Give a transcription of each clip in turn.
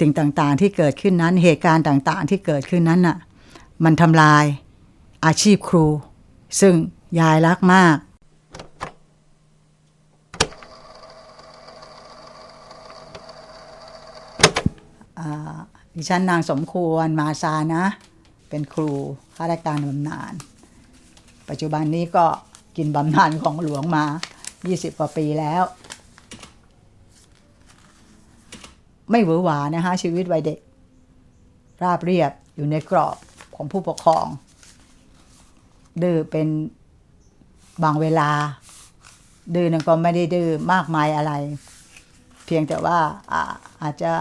สิ่งต่างๆ ที่เกิดขึ้นนั้น เหตุการณ์ต่างๆ ที่เกิดขึ้นนั้นน่ะมันทำลายอาชีพครู ซึ่งยายรักมากอ่าดิฉันนางสมควรมาซานะ เป็นครูข้าราชการบำนาญปัจจุบันนี้ก็กินบำนาญของหลวงมา 20 กว่าปีแล้ว ไม่หวือหวานะคะชีวิตวัยเด็ก ราบเรียบอยู่ในกรอบของผู้ปกครอง ดื้อเป็นบางเวลา ดื้อนั้นก็ไม่ได้ดื้อมากมายอะไร เพียงแต่ว่าอาอาจจะ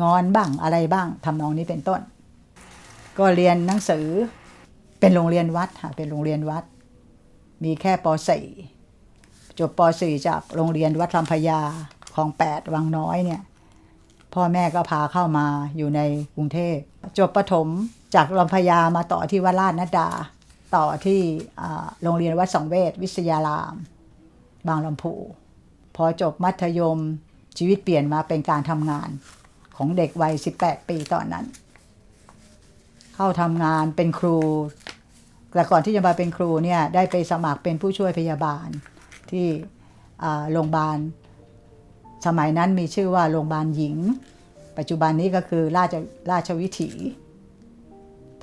งอนบ้างอะไรบ้างทำนองนี้เป็นต้น ก็เรียนหนังสือเป็นโรงเรียนวัดค่ะเป็นโรงเรียนวัด มีแค่ป .4 จบป .4 จากโรงเรียนวัดลำพญาของแปดวังน้อยเนี่ย พ่อแม่ก็พาเข้ามาอยู่ในกรุงเทพจบประถมจากลำพญามาต่อที่วัดราชนัดา ต่อที่โรงเรียนวัดสังเวชวิทยาราม บางลำพูพอจบมัธยมชีวิตเปลี่ยนมาเป็นการทำงานของเด็กวัย 18 ปีตอนนั้น เข้าทำงานเป็นครู แต่ก่อนที่จะมาเป็นครูเนี่ยได้ไปสมัครเป็นผู้ช่วยพยาบาลที่โรงพยาบาล สมัยนั้นมีชื่อว่าโรงพยาบาลหญิง ปัจจุบันนี้ก็คือราชราชวิถี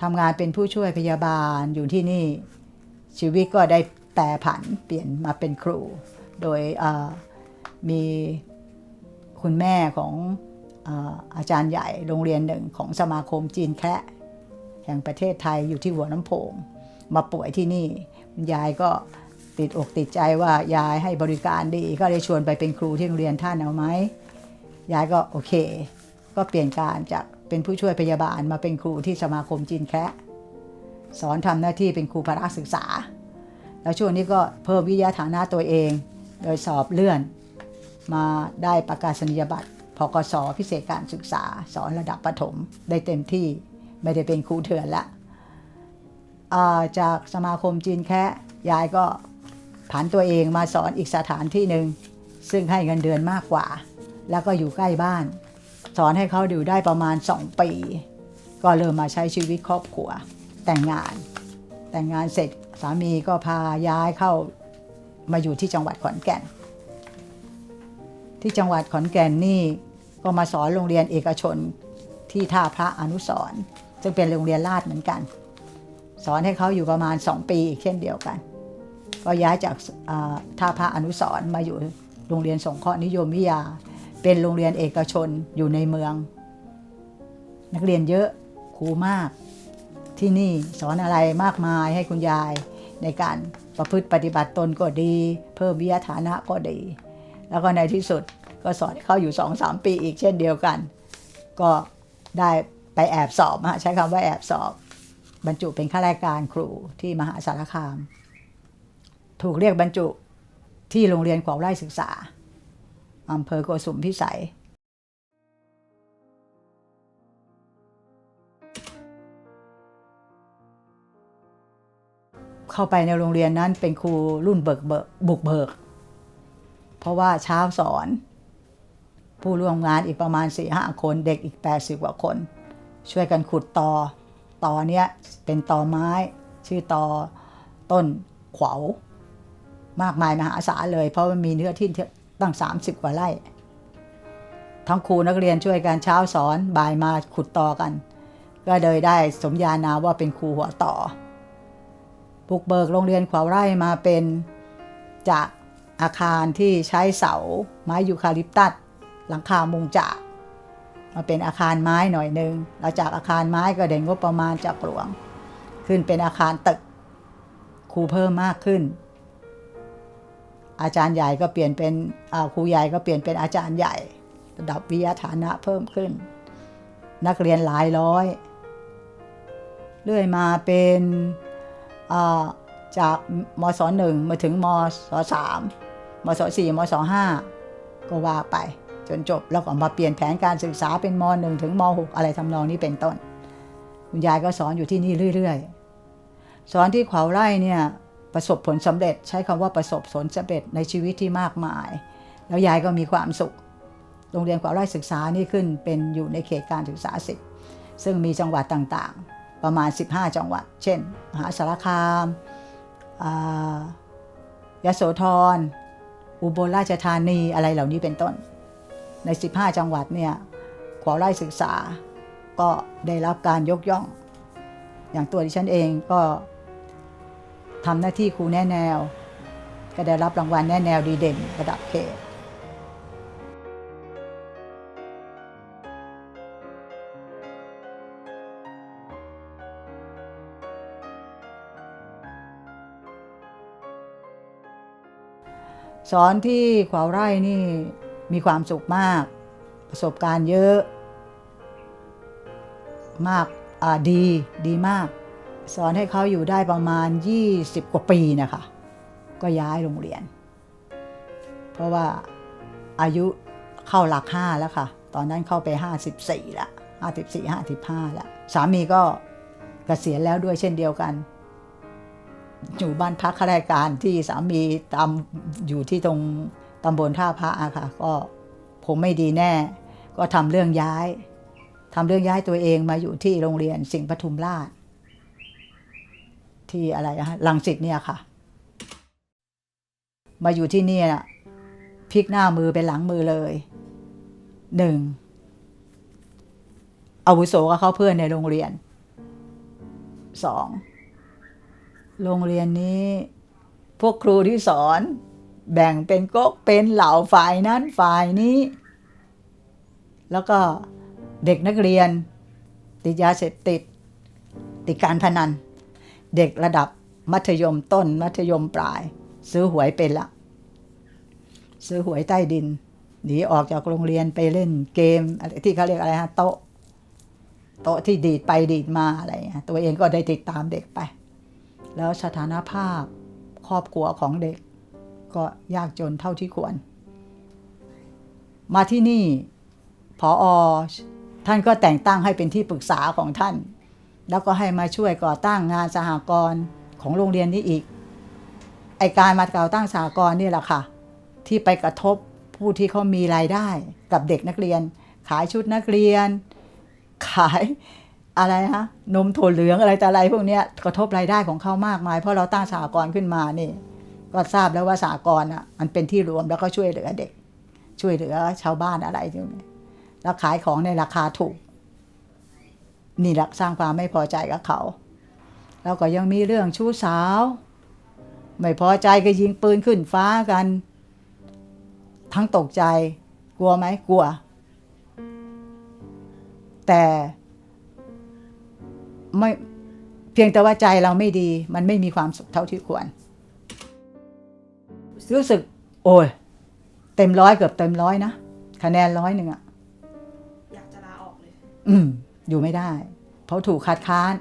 ทำงานเป็นผู้ช่วยพยาบาลอยู่ที่นี่ ชีวิตก็ได้แปรผันเปลี่ยนมาเป็นครู โดยมีคุณแม่ของอาอาจารย์ใหญ่โรงเรียนหนึ่งของสมาคมจีนแคะแห่งประเทศไทยอยู่ที่หัวน้ำโพงมาป่วยที่นี่คุณยายก็ ติดอกติดใจว่ายายให้บริการดี ก็เลยชวนไปเป็นครูที่โรงเรียนท่านเอาไหมยายก็โอเค ก็เปลี่ยนการจากเป็นผู้ช่วยพยาบาลมาเป็นครูที่สมาคมจีนแคะสอนทำหน้าที่เป็นครูพละศึกษา แล้วช่วงนี้ก็เพิ่มวิทยาฐานะตัวเอง โดยสอบเลื่อน มาได้ประกาศนียบัตรพกสพิเศษการศึกษา สอนระดับประถมได้เต็มที่ไม่ได้เป็นครูเถื่อนละาจากสมาคมจีนแคะยายก็ ผันตัวเองมาสอนอีกสถานที่หนึ่งซึ่งให้เงินเดือนมากกว่า แล้วก็อยู่ใกล้บ้าน สอนให้เขาอยู่ได้ประมาณ 2 ปี ก็เริ่มมาใช้ชีวิตครอบครัว แต่งงาน แต่งงานเสร็จสามีก็พาย้ายเข้ามาอยู่ที่จังหวัดขอนแก่น ที่จังหวัดขอนแก่นนี่ก็มาสอนโรงเรียนเอกชนที่ท่าพระอนุสรซึ่งเป็นโรงเรียนราชเหมือนกัน สอนให้เขาอยู่ประมาณ 2 ปีอีกเช่นเดียวกัน ก็ย้ายจากท่าพระอนุสร์มาอยู่โรงเรียนสงเคราะห์นิยมวิทยา เป็นโรงเรียนเอกชนอยู่ในเมือง นักเรียนเยอะครูมากที่นี่สอนอะไรมากมายให้คุณยายในการประพฤติปฏิบัติตนก็ดี เพิ่มวิทยฐานะก็ดี แล้วก็ในที่สุดก็สอนให้าอยู่สองสามปีอีกเช่นเดียวกัน ก็ได้ไปแอบสอบใช้คำว่าแอบสอบ บรรจุเป็นข้าราชการครูที่มหาสารคาม ถูกเรียกบรรจุที่โรงเรียนขวาวไร่ศึกษาอำเภอโกสุมพิสัย เข้าไปในโรงเรียนนั้นเป็นครูรุ่นเบิกเบิกบุกเบิก เพราะว่าเช้าสอน ผู้ร่วมงานอีกประมาณ4ี่ห้าคนเด็กอีก 80 กว่าคน ช่วยกันขุดตอตอเนี้ยเป็นตอไม้ ชื่อตอต้นขวาว มากมายมหาศาลเลย เพราะมันมีเนื้อที่ตั้ง 30 กว่าไร่ ทั้งครูนักเรียนช่วยกันเช้าสอนบ่ายมาขุดต่อกัน ก็เลยได้สมญานาว่าเป็นครูหัวต่อบุกเบิกโรงเรียนขวาวไร่มาเป็นจากอาคารที่ใช้เสาไม้ยูคาลิปตัสหลังคามุงจากมาเป็นอาคารไม้หน่อยหนึ่งแล้วจากอาคารไม้ก็เด่นงบประมาณจากหลวง ขึ้นเป็นอาคารตึกครูเพิ่มมากขึ้น อาจารย์ใหญ่ก็เปลี่ยนเป็นครูใหญ่ก็เปลี่ยนเป็นอาจารย์ใหญ่ ระดับวิทยาฐานะเพิ่มขึ้น นักเรียนหลายร้อย เรื่อยมาเป็นจากมศหนึ่งมาถึงมศสามมศสี่มศห้าก็ว่าไปจนจบแล้วก็มาเปลี่ยนแผนการศึกษาเป็นมหนึ่งถึงมหกอะไรทำนองนี้เป็นต้น คุณยายก็สอนอยู่ที่นี่เรื่อย ๆ สอนที่ขวาไร่เนี่ย ประสบผลสำเร็จ ใช้คำว่าประสบผลสำเร็จในชีวิตที่มากมาย แล้วยายก็มีความสุข โรงเรียนขวาไร่ศึกษานี่ขึ้นเป็นอยู่ในเขตการศึกษาสิบซึ่งมีจังหวัดต่างๆ ประมาณ 15 จังหวัด เช่น มหาสารคามอ่ายโสธร อุบลราชธานีอะไรเหล่านี้เป็นต้น ใน 15 จังหวัดเนี่ยขวาไร่ศึกษาก็ได้รับการยกย่อง อย่างตัวดิฉันเองก็ ทำหน้าที่ครูแน่แนว ก็ได้รับรางวัลแน่แนวดีเด่นระดับเขตสอนที่ขวาวไร่นี่มีความสุขมาก ประสบการณ์เยอะ มากอ่าดีดีมาก สอนให้เขาอยู่ได้ประมาณ 20 กว่าปีนะคะ ก็ย้ายโรงเรียน เพราะว่าอายุเข้าหลักห้าแล้วค่ะ ตอนนั้นเข้าไป 54ละ54 55ล้วสามีก็เกษียณแล้วด้วยเช่นเดียวกัน อยู่บ้านพักข้าราชการที่สามีตามอยู่ที่ตรงตำบลท่าพระอะค่ะ ก็ผมไม่ดีแน่ ก็ทำเรื่องย้ายทำเรื่องย้ายตัวเองมาอยู่ที่โรงเรียนสิงห์ปทุมราช ที่อะไรนะลังสิตเนี่ยค่ะ มาอยู่ที่นี่น่ะพลิกหน้ามือเป็นหลังมือเลยหนึ่งอาวุโสกับเขาเพื่อนในโรงเรียนสองโรงเรียนนี้ พวกครูที่สอน แบ่งเป็นก๊กเป็นเหล่าฝ่ายนั้นฝ่ายนี้ แล้วก็เด็กนักเรียน ติดยาเสพติด ติดการพนัน เด็กระดับมัธยมต้นมัธยมปลาย ซื้อหวยเป็นละซื้อหวยใต้ดินหนีออกจากโรงเรียนไปเล่นเกมอะไรที่เขาเรียกอะไรฮะโต๊ะโต๊ะที่ดีดไปดีดมาอะไรเงี้ยตัวเองก็ได้ติดตามเด็กไป แล้วสถานภาพครอบครัวของเด็ก ก็ยากจนเท่าที่ควร มาที่นี่พออท่านก็แต่งตั้งให้เป็นที่ปรึกษาของท่าน แล้วก็ให้มาช่วยก่อตั้งงานสหกรณ์ของโรงเรียนนี้อีก ไอการมาก่อตั้งสหกรณ์นี่แหละค่ะ ที่ไปกระทบผู้ที่เขามีรายได้กับเด็กนักเรียน ขายชุดนักเรียน ขายอะไรฮะนมถั่วเหลืองอะไรแต่อะไรพวกนี้กระทบรายได้ของเขามากมาย เพราะเราตั้งสหกรณ์ขึ้นมานี่ ก็ทราบแล้วว่าสหกรณ์อะมันเป็นที่รวมแล้วก็ช่วยเหลือเด็ก ช่วยเหลือชาวบ้านอะไรตรงนี้แล้วขายของในราคาถูก นี่แหละสร้างความไม่พอใจกับเขา แล้วก็ยังมีเรื่องชู้สาว ไม่พอใจก็ยิงปืนขึ้นฟ้ากัน ทั้งตกใจ กลัวไหมกลัว แต่ไม่เพียงแต่ว่าใจเราไม่ดี มันไม่มีความสุขเท่าที่ควร รู้สึก โอ้ยเต็มร้อยเกือบเต็มร้อยนะคะแนนร้อยหนึ่งอะอยากจะลาออกเลย อืม อยู่ไม่ได้เพราะถูกคัดค้าน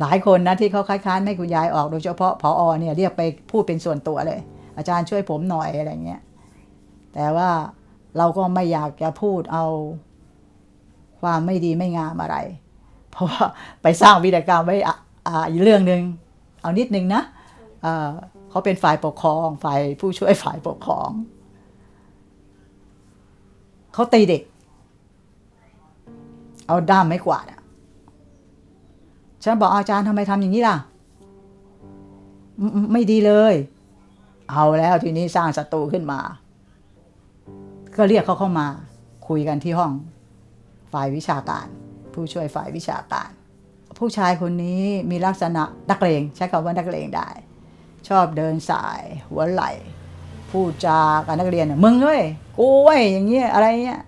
หลายคนนะที่เขาคัดค้านไม่คุณยายออกโดยเฉพาะพออเนี่ยเรียกไปพูดเป็นส่วนตัวเลย อาจารย์ช่วยผมหน่อยอะไรเงี้ยแต่ว่าเราก็ไม่อยากจะพูดเอาความไม่ดีไม่งามอะไร เพราะว่าไปสร้างวิรกรรมไว้อะอ่าอีกเรื่องหนึ่งเอานิดนึงนะเออเขาเป็นฝ่ายปกครองฝ่ายผู้ช่วยฝ่ายปกครองเขาตีเด็ก เอาด้ามไม้กวาดอะฉันบอกอาจารย์ทำไมทำอย่างนี้ล่ะไม่ไม่ดีเลย เอาแล้วทีนี้สร้างศัตรูขึ้นมา ก็เรียกเขาเข้ามา คุยกันที่ห้อง ฝ่ายวิชาการ ผู้ช่วยฝ่ายวิชาการ ผู้ชายคนนี้มีลักษณะนักเลงใช้คำว่านักเลงได้ ชอบเดินสาย หัวไหลพูดจากับนักเรียนน่ะมึงเว้ยกูเว้ยอย่างเงี้ยอะไรเงี้ย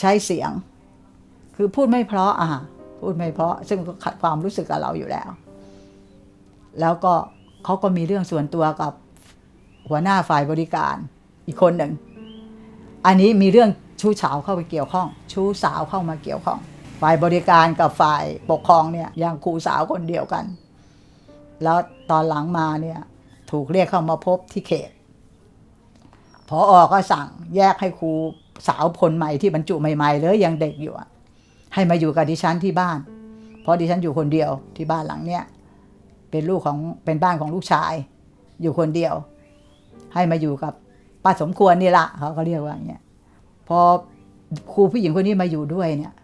ใช้เสียง คือพูดไม่เพราะอะพูดไม่เพราะ ซึ่งก็ขัดความรู้สึกกับเราอยู่แล้ว แล้วก็เขาก็มีเรื่องส่วนตัวกับหัวหน้าฝ่ายบริการอีกคนหนึ่ง อันนี้มีเรื่องชู้สาวเข้าไปเกี่ยวข้อง ชู้สาวเข้ามาเกี่ยวข้อง ฝ่ายบริการกับฝ่ายปกครองเนี่ยยังครูสาวคนเดียวกัน แล้วตอนหลังมาเนี่ยถูกเรียกเข้ามาพบที่เขตพออก็สั่งแยกให้ครู สาวคนใหม่ที่บรรจุใหม่ๆเลยยังเด็กอยู่ให้มาอยู่กับดิฉันที่บ้าน เพราะดิฉันอยู่คนเดียวที่บ้านหลังเนี้ยเป็นลูกของเป็นบ้านของลูกชาย อยู่คนเดียว ให้มาอยู่กับป้าสมควรนี่ละเขาก็เรียกว่าอย่างเงี้ยพอครูผู้หญิงคนนี้มาอยู่ด้วยเนี่ย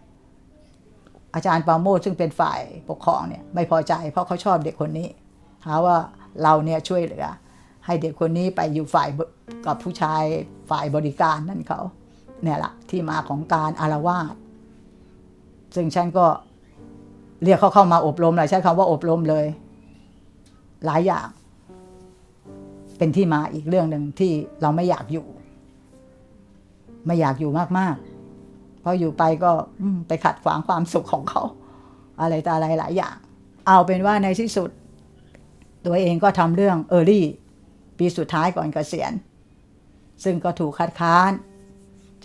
อาจารย์ปราโมทซึ่งเป็นฝ่ายปกครองเนี่ยไม่พอใจเพราะเขาชอบเด็กคนนี้หาว่าเราเนี่ยช่วยเหลือ ให้เด็กคนนี้ไปอยู่ฝ่ายกับผู้ชายฝ่ายบริการนั่นเขา เนี่ยละที่มาของการอารวาสซึ่งฉันก็เรียกเขาเข้ามาอบรมเลยใช้คำว่าอบรมเลย หลายอย่าง เป็นที่มาอีกเรื่องหนึ่งที่เราไม่อยากอยู่ ไม่อยากอยู่มากๆ เพราะอยู่ไปก็ไปขัดขวางความสุขของเขา อะไรต่ออะไรหลายอย่าง เอาเป็นว่าในที่สุด ตัวเองก็ทำเรื่องเออรี่ปีสุดท้ายก่อนเกษียณ ซึ่งก็ถูกคัดค้าน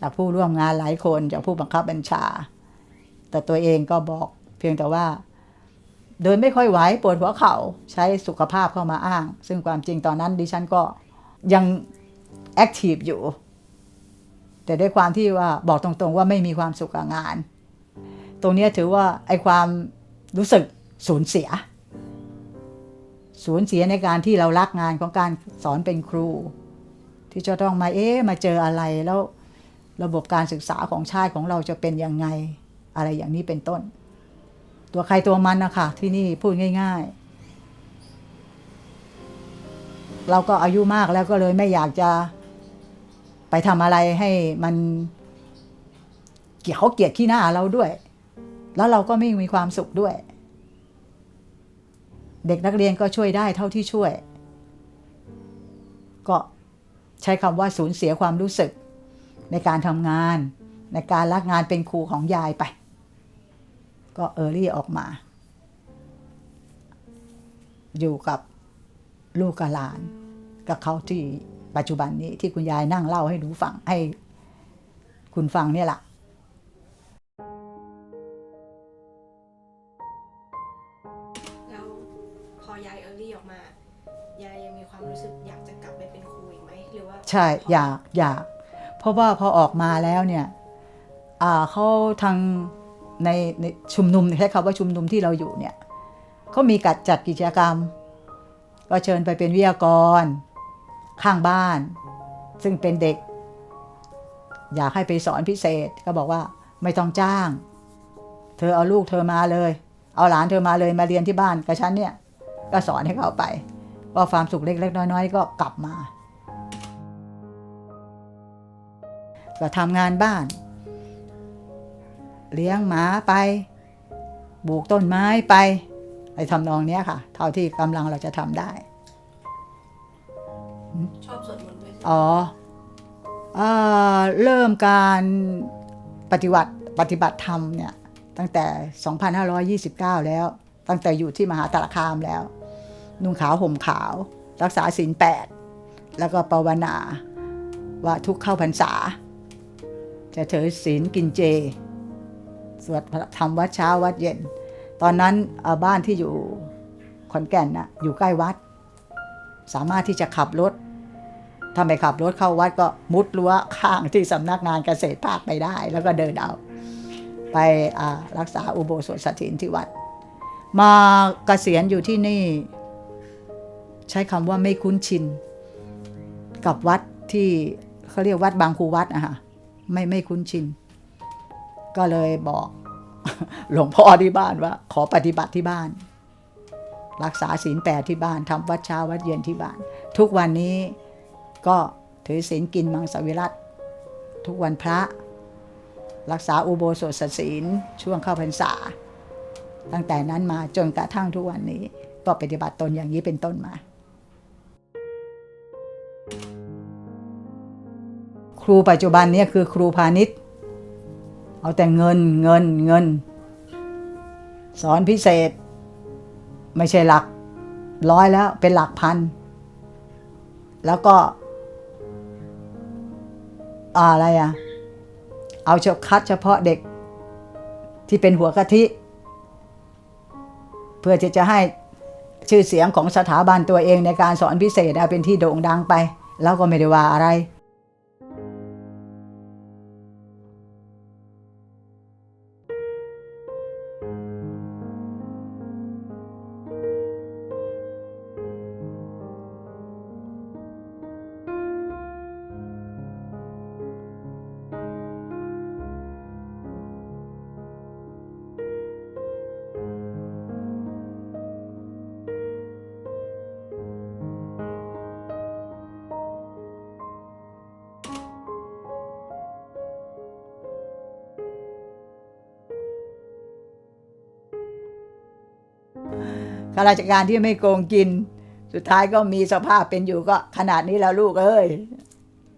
จากผู้ร่วมงานหลายคนจากผู้บังคับบัญชา แต่ตัวเองก็บอกเพียงแต่ว่า เดินไม่ค่อยไหวปวดหัวเข่าใช้สุขภาพเข้ามาอ้าง ซึ่งความจริงตอนนั้นดิฉันก็ยังแอคทีฟอยู่ แต่ด้วยความที่ว่าบอกตรงๆว่าไม่มีความสุขกับงาน ตรงนี้ถือว่าไอความรู้สึกสูญเสีย สูญเสียในการที่เรารักงานของการสอนเป็นครู ที่จะต้องมาเอ๊ะมาเจออะไรแล้ว ระบบการศึกษาของชาติของเราจะเป็นยังไง อะไรอย่างนี้เป็นต้น ตัวใครตัวมันนะคะที่นี่พูดง่าย ๆ เราก็อายุมากแล้วก็เลยไม่อยากจะไปทำอะไรให้มันเกลียดเขาเกลียดขี้หน้าเราด้วย แล้วเราก็ไม่มีความสุขด้วย เด็กนักเรียนก็ช่วยได้เท่าที่ช่วย ก็ใช้คำว่าสูญเสียความรู้สึก ในการทำงาน ในการรักงานเป็นครูของยายไป ก็เออรี่ออกมา อยู่กับลูกกับหลาน กับเขาที่ปัจจุบันนี้ที่คุณยายนั่งเล่าให้หนูฟังให้คุณฟังเนี่ยแหละแล้วพอยายเออร์ลี่ออกมายายยังมีความรู้สึกอยากจะกลับไปเป็นครูอีกไหมหรือว่าใช่อยากอยาก เพราะว่าพอออกมาแล้วเนี่ยเขาทางในในชุมนุมใช้คำว่าชุมนุมที่เราอยู่เนี่ยเขามีกัดจัดกิจกรรม ก็เชิญไปเป็นวิทยากร ข้างบ้าน ซึ่งเป็นเด็ก อยากให้ไปสอนพิเศษก็บอกว่าไม่ต้องจ้าง เธอเอาลูกเธอมาเลย เอาหลานเธอมาเลยมาเรียนที่บ้านกับฉันเนี่ยก็สอนให้เขาไปว่าความสุขเล็กๆน้อยๆ ก็กลับมา ก็ทำงานบ้าน เลี้ยงหมาไปปลูกต้นไม้ไปไอ้ทำนองเนี้ยค่ะ เท่าที่กำลังเราจะทำได้ ชอบสวดมนต์ด้วยอ๋อเอ่อเริ่มการปฏิบัติปฏิบัติธรรมเนี่ย ตั้งแต่ 2529 แล้ว ตั้งแต่อยู่ที่มหาตารคามแล้ว นุ่งขาวห่มขาว รักษาศีลแปดแล้วก็ภาวนาว่าทุกเข้าพรรษา จะถือศีลกินเจ สวดทำวัดเช้าวัดเย็น ตอนนั้นบ้านที่อยู่ขอนแก่นนะอยู่ใกล้วัด สามารถที่จะขับรถถ้าไม่ขับรถเข้าวัดก็มุดรั้วข้างที่สำนักงานเกษตรภาคไปได้ แล้วก็เดินเอาไปรักษาอุโบสถสถินที่วัด มาเกษียณอยู่ที่นี่ ใช้คำว่าไม่คุ้นชิน กับวัดที่เขาเรียกวัดบางครูวัดอะคะ ไม่ไม่คุ้นชิน ก็เลยบอก หลวงพ่อที่บ้านว่า ขอปฏิบัติที่บ้าน รักษาศีลแปดที่บ้านทำวัดเช้าวัดเย็นที่บ้าน ทุกวันนี้ก็ถือศีลกินมังสวิรัตทุกวันพระ รักษาอุโบสถศีลช่วงเข้าพรรษา ตั้งแต่นั้นมาจนกระทั่งทุกวันนี้ ก็ปฏิบัติตนอย่างนี้เป็นต้นมา รูปัจจุบันนี่ยคือครูพาณิชย์ เอาแต่เงินเงินเงิน สอนพิเศษ ไม่ใช่หลักร้อยแล้วเป็นหลักพัน แล้วก็ อะไรอะเอาเฉพาะเฉพาะเด็กที่เป็นหัวกะทิ เพื่อที่จะให้ชื่อเสียงของสถาบันตัวเองในการสอนพิเศษเป็นที่โด่งดังไป แล้วก็ไม่ได้ว่าอะไร ข้าราชการที่ไม่โกงกิน สุดท้ายก็มีสภาพเป็นอยู่ก็ขนาดนี้แล้วลูกเอ้ย